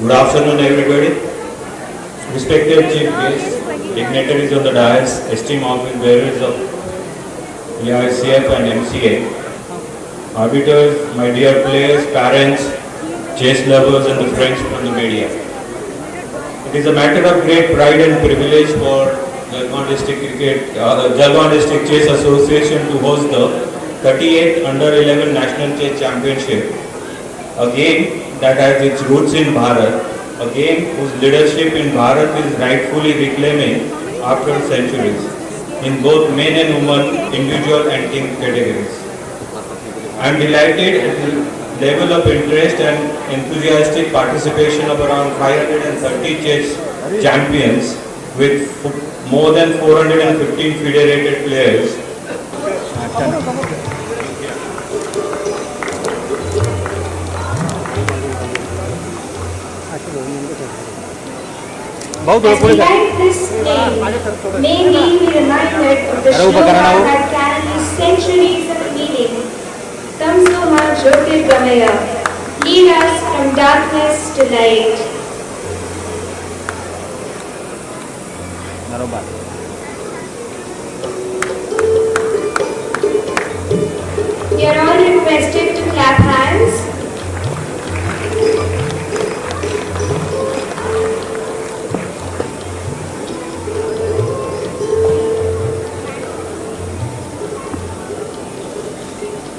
Good afternoon, everybody. Respected chief guests, dignitaries on the dais, esteemed office bearers of EICF and MCA, arbiters, my dear players, parents, chess lovers, and the friends from the media. It is a matter of great pride and privilege for Jalgaon District Cricket, uh, Jalgaon District Chess Association to host the 38th Under 11 National Chess Championship, a game that has its roots in Bharat, a game whose leadership in Bharat is rightfully reclaiming after centuries in both men and women, individual and team categories. I am delighted at the level of interest and enthusiastic participation of around 530 chess champions with more than 415 federated players reminded of the अरे उभं करा ना shloka हो. that carries centuries of meaning. Tamsoma Jyotirgamaya, lead us from darkness to light. बरोबर You are all requested to clap hands.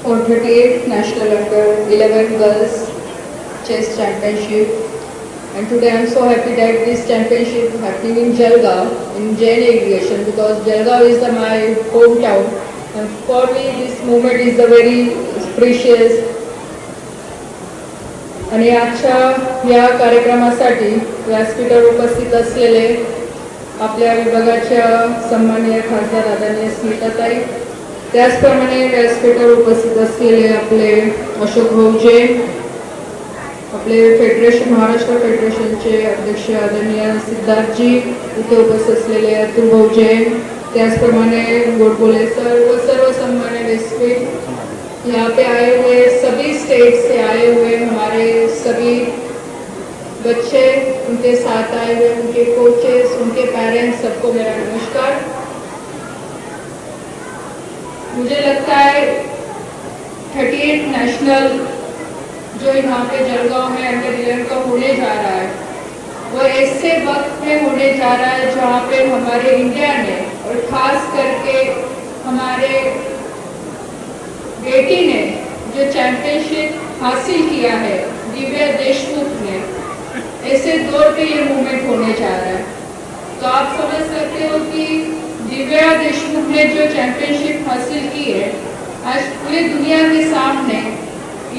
For thirty eight national under eleven girls chess championship and today I am so happy that this championship happy in Jalgaon in Jain irrigation because Jalgaon is the my home town and for me this moment is the very precious आणि आजच्या या कार्यक्रमासाठी व्यासपीठावर उपस्थित असलेले आपल्या विभागाच्या सन्मानिय खासदार आदरणीय स्मिताताई त्याचप्रमाणे व्यासपीठावर उपस्थित असलेले आपले अशोक भाऊ जैन आपले फेडरेशन महाराष्ट्र फेडरेशनचे अध्यक्ष आदरणीय सिद्धार्थजी इथे उपस्थित असलेले अतुल भाऊ जैन त्याचप्रमाणे गोडबोले सर्व सर्व सन्मान्य रेस्पेक्ट यहाँ पे आए हुए सभी स्टेट से आए हुए हमारे सभी बच्चे उनके साथ आए हुए उनके कोचेस उनके पेरेंट्स सबको मेरा नमस्कार। मुझे लगता है थर्टी एट नेशनल जो यहाँ पे जलगांव में अंडर इलेवन का होने जा रहा है। वो ऐसे वक्त में होने जा रहा है जहाँ पे हमारे इंडिया ने और खास करके हमारे बेटी ने जो चैंपियनशिप हासिल किया है, दिव्या देशमुख ने, ऐसे दौर पे ये मूवमेंट होने जा रहा है। तो आप समझ सकते हो कि दिव्या देशमुख ने जो चैंपियनशिप हासिल की है आज पूरी दुनिया के सामने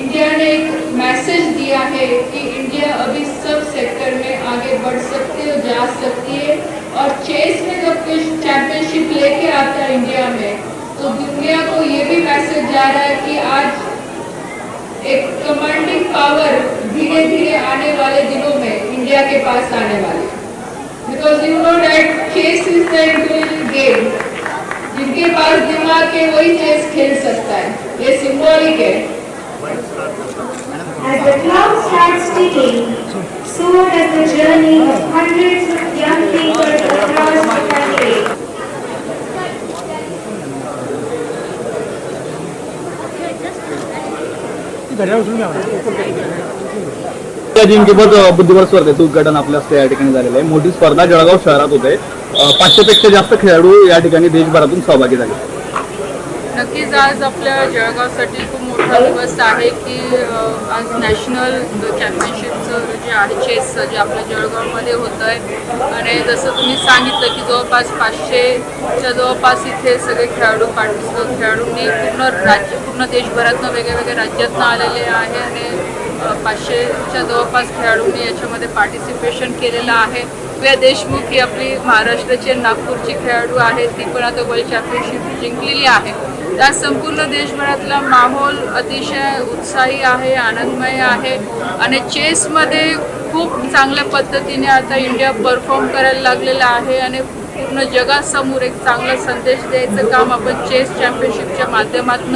इंडिया ने एक मैसेज दिया है कि इंडिया अभी सब सेक्टर में आगे बढ़ सकती है, जा सकती है। और चेस में जब कुछ चैंपियनशिप लेके आता है इंडिया में तो दुनिया को ये भी मैसेज जा रहा है कि आज एक कमांडिंग पावर धीरे धीरे आने वाले दिनों में इंडिया के पास आने वाली because you know that chess is the individual game जिनके पास दिमाग है वही चेस खेल सकता है ये सिंबॉलिक है As the clock starts ticking, so does the journey of hundreds of young people across the country. या अजिंक्यपद बुद्धिबळ स्पर्धेचं उद्घाटन आपल्या हस्ते या ठिकाणी झालेलं आहे. मोठी स्पर्धा जळगाव शहरात होते. पाचशेपेक्षा जास्त खेळाडू या ठिकाणी देशभरातून सहभागी झाले. नक्कीच आज आपल्या जळगावसाठी खूप मोठा दिवस आहे की आज नॅशनल चॅम्पियनशिपचं जे आहे चेसचं जे आपल्या जळगावमध्ये होतं आहे आणि जसं तुम्ही सांगितलं की जवळपास पाचशेच्या जवळपास इथे सगळे खेळाडू पार्टिसिपेट खेळाडूंनी पूर्ण राज्य पूर्ण देशभरातनं वेगळ्या वेगळ्या राज्यातनं आलेले आहे. आणि पाचशेच्या जवळपास खेळाडूंनी याच्यामध्ये पार्टिसिपेशन केलेलं आहे. दिव्या देशमुख ही आपली महाराष्ट्राची नागपूरची खेळाडू आहे. ती पण आता वर्ल्ड चॅम्पियनशिप जिंकलेली आहे. त्या संपूर्ण देशभरातला माहोल अतिशय उत्साही आहे आनंदमय आहे आणि चेसमध्ये खूप चांगल्या पद्धतीने आता इंडिया परफॉर्म करायला लागलेला आहे आणि पूर्ण जगासमोर एक चांगला संदेश द्यायचं काम आपण चेस चॅम्पियनशिपच्या माध्यमातून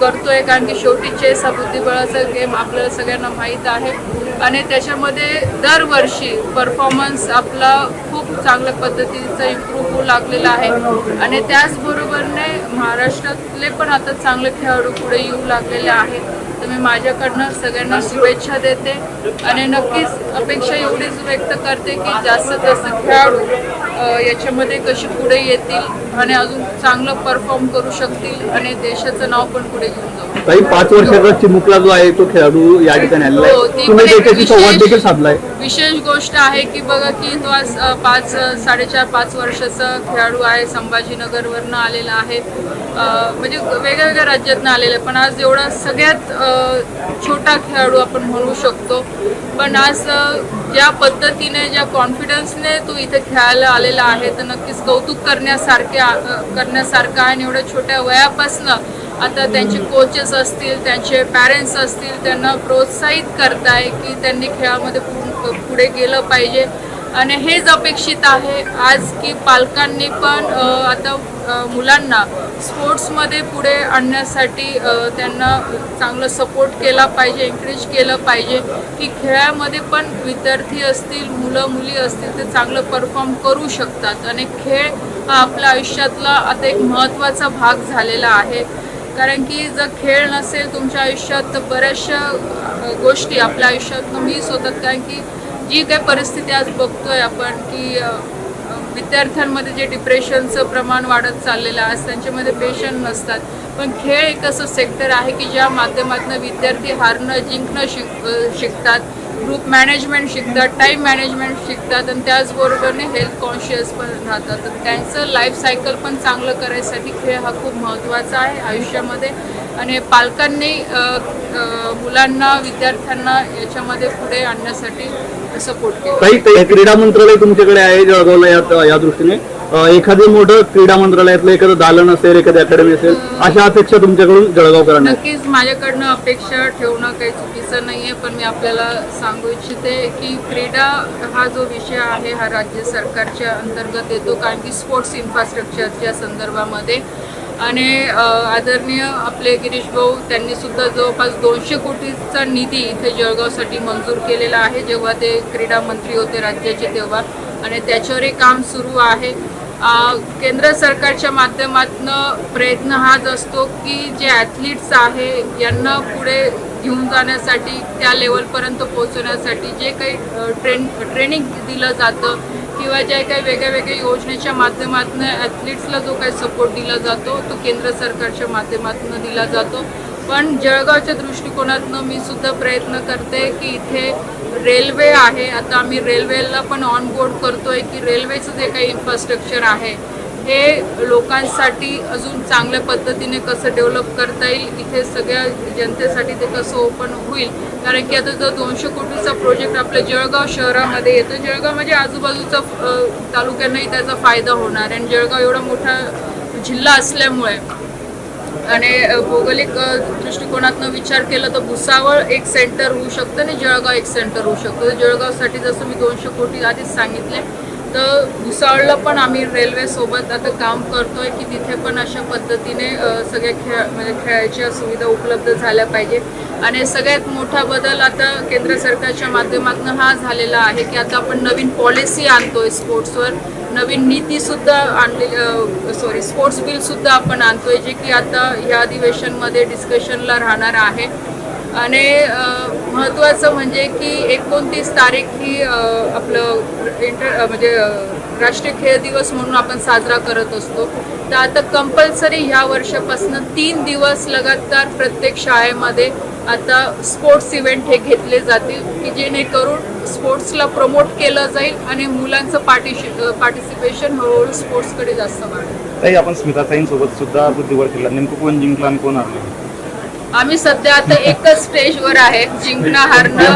करतोय कारण की शेवटी चेस हा बुद्धिबळाचा गेम आपल्याला सगळ्यांना माहीत आहे. आणि त्याच्यामध्ये दरवर्षी परफॉर्मन्स आपला खूप चांगल्या पद्धतीचा इम्प्रूव्ह होऊ लागलेला आहे. आणि त्याचबरोबरने महाराष्ट्रातले पण आता चांगले खेळाडू पुढे येऊ लागलेले आहेत. तर मी माझ्याकडनं सगळ्यांना शुभेच्छा देते आणि नक्कीच अपेक्षा एवढीच व्यक्त करते की जास्तीत जास्त खेळाडू याच्यामध्ये कशी पुढे येतील आणि अजून चांगलं परफॉर्म करू शकतील आणि देशाचं नाव पण पुढे घेऊन जाऊ. काही पाच वर्षाचा चिमुकला जो आहे तो खेळाडू या ठिकाणी हो, विशेष- देखील साधलाय. विशेष गोष्ट आहे की बघा की तो आज पाच साडेचार पाच वर्षाचा खेळाडू आहे संभाजीनगरवरनं आलेला आहे. म्हणजे वेगळ्या वेगळ्या राज्यातनं आलेलं आहे पण आज एवढा सगळ्यात छोटा खेळाडू आपण म्हणू शकतो. पण आज ज्या पद्धतीने ज्या कॉन्फिडन्सने तो इथे खेळायला आलेला आहे तर नक्कीच कौतुक करण्यासारखे करण्यासारखं आहे. आणि एवढ्या छोट्या वयापासनं आता त्यांचे कोचेस असतील त्यांचे पॅरेंट्स असतील त्यांना प्रोत्साहित करताय की त्यांनी खेळामध्ये पुढे गेलं पाहिजे. आणि हेच अपेक्षित आहे. आज की पालकांनी पण आता मुलांना स्पोर्ट्समध्ये पुढे आणण्यासाठी त्यांना चांगलं सपोर्ट केला पाहिजे एनकरेज केलं पाहिजे की खेळामध्ये पण विद्यार्थी असतील मुलं मुली असतील ते चांगलं परफॉर्म करू शकतात. आणि खेळ हा आपल्या आयुष्यातला आता एक महत्त्वाचा भाग झालेला आहे. कारण की जर खेळ नसेल तुमच्या आयुष्यात तर बऱ्याचशा गोष्टी आपल्या आयुष्यात मिस होतात. कारण की जी काही परिस्थिती आज बघतोय आपण की विद्यार्थ्यांमध्ये जे डिप्रेशनचं प्रमाण वाढत चाललेलं आहे त्यांच्यामध्ये पेशंट नसतात. पण खेळ एक असं सेक्टर आहे की ज्या माध्यमातून विद्यार्थी हारणं जिंकणं शिक शिकतात. ग्रुप मॅनेजमेंट शिकतात टाईम मॅनेजमेंट शिकतात आणि त्याचबरोबरने हेल्थ कॉन्शियस पण राहतात. तर त्यांचं लाईफ सायकल पण चांगलं करायसाठी खेळ हा खूप महत्त्वाचा आहे आयुष्यामध्ये. आणि पालकांनी मुलांना विद्यार्थ्यांना याच्यामध्ये पुढे आणण्यासाठी सपोर्ट केला. काही क्रीडा मंत्रालय तुमच्याकडे आहे जळगावला या दृष्टीने? एखादी मोठं क्रीडा मंत्रालयातलं एखादं दालन असेल एखादी अकॅडमी असेल अशा अपेक्षा तुमच्याकडून जळगावकरांना आहेत. नक्कीच माझ्याकडनं अपेक्षा ठेवणं काही चुकीचं नाही आहे पण मी आपल्याला सांगू इच्छिते की क्रीडा हा जो विषय आहे हा राज्य सरकारच्या अंतर्गत येतो कारण की स्पोर्ट्स इन्फ्रास्ट्रक्चरच्या संदर्भामध्ये. आणि अ, आदरणीय आपले गिरीश भाऊ त्यांनी सुद्धा जवळपास दोनशे कोटीचा निधी इथे जळगावसाठी मंजूर केलेला आहे जेव्हा ते क्रीडा मंत्री होते राज्याचे तेव्हा. आणि त्याच्यावरही काम सुरू आहे. केंद्र सरकारच्या माध्यमातून प्रयत्न हाच असतो की जे ॲथलीट्स आहे यांना पुढे घेऊन जाण्यासाठी त्या लेवलपर्यंत पोहोचवण्यासाठी जे काही ट्रेन ट्रेनिंग दिलं जातं किंवा ज्या काही वेगळ्या वेगळ्या योजनेच्या माध्यमातून ॲथलीट्सला जो काही सपोर्ट दिला जातो तो केंद्र सरकारच्या माध्यमातून दिला जातो. पण जळगावच्या दृष्टिकोनातनं मी सुद्धा प्रयत्न करते की इथे रेल्वे आहे. आता आम्ही रेल्वेला पण ऑन बोर्ड करतोय की रेल्वेचं जे काही इन्फ्रास्ट्रक्चर आहे हे लोकांसाठी अजून चांगल्या पद्धतीने कसं डेव्हलप करता येईल इथे सगळ्या जनतेसाठी ते कसं ओपन होईल. कारण की आता जो दोनशे कोटीचा प्रोजेक्ट आपल्या जळगाव शहरामध्ये येतो जळगाव म्हणजे आजूबाजूचा तालुक्यांनाही त्याचा फायदा होणार. आणि जळगाव एवढा मोठा जिल्हा असल्यामुळे आणि भौगोलिक दृष्टिकोनातनं विचार केला तर भुसावळ एक सेंटर होऊ शकतं आणि जळगाव एक सेंटर होऊ शकतं. तर जळगावसाठी जसं मी दोनशे कोटी आधीच सांगितले तर भुसावळला पण आम्ही रेल्वेसोबत आता काम करतोय की तिथे पण अशा पद्धतीने सगळ्या खेळ म्हणजे खेळायच्या सुविधा उपलब्ध झाल्या पाहिजे. आणि सगळ्यात मोठा बदल आता केंद्र सरकारच्या माध्यमातून हा झालेला आहे की आता आपण नवीन पॉलिसी आणतोय स्पोर्ट्सवर नवीन नीतीसुद्धा आणले सॉरी स्पोर्ट्स बिलसुद्धा आपण आणतोय जे की आता या अधिवेशनमध्ये डिस्कशनला राहणार आहे. आणि महत्त्वाचं म्हणजे की एकोणतीस तारीख ही आपलं इंटर म्हणजे राष्ट्रीय खेळ दिवस म्हणून आपण साजरा करत असतो. तर आता कंपल्सरी ह्या वर्षापासून तीन दिवस लगातार प्रत्येक शाळेमध्ये आता स्पोर्ट्स इव्हेंट हे घेतले जातील की जेणेकरून स्पोर्ट्सला प्रमोट केलं जाईल आणि मुलांचं पार्टिशि पार्टिसिपेशन हळूहळू स्पोर्ट्सकडे जास्त वाढेल. ताई आपण स्मिता सोबत सुद्धा बुद्धिबळ खेळला. नेमकं कोण जिंकला आणि कोण हरलं? आम्ही सध्या आता एकच स्टेजवर आहे. जिंकणं. हारणं.